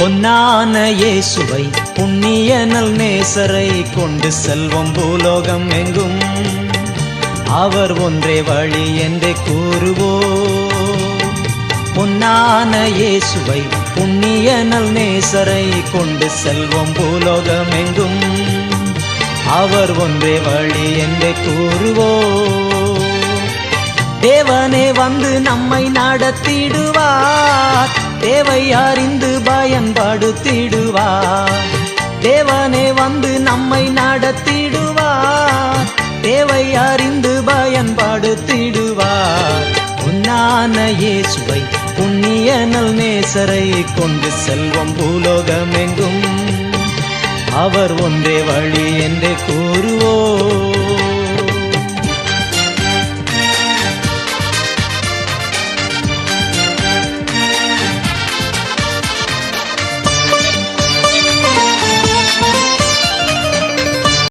பொன்னான இயேசுவை புண்ணிய நல் நேசரை கொண்டு செல்வம் பூலோகம் எங்கும். அவர் ஒன்றே வழி என்று கூறுவோ பொன்னான இயேசுவை புண்ணிய நல் நேசரை கொண்டு செல்வம் பூலோகம் எங்கும். அவர் ஒன்றே வழி என்று கூறுவோ தேவனே வந்து நம்மை நடத்திடுவார். பயன்படுத்திடுவார் தேவனே வந்து நம்மை நடத்திடுவார். தேவை அறிந்து பயன்படுத்திடுவார். உன்னான இயேசுவை புண்ணிய நல் நேசரை கொண்டு செல்வம் பூலோகமெங்கும். அவர் ஒன்றே வழி என்று கூறுவோம்.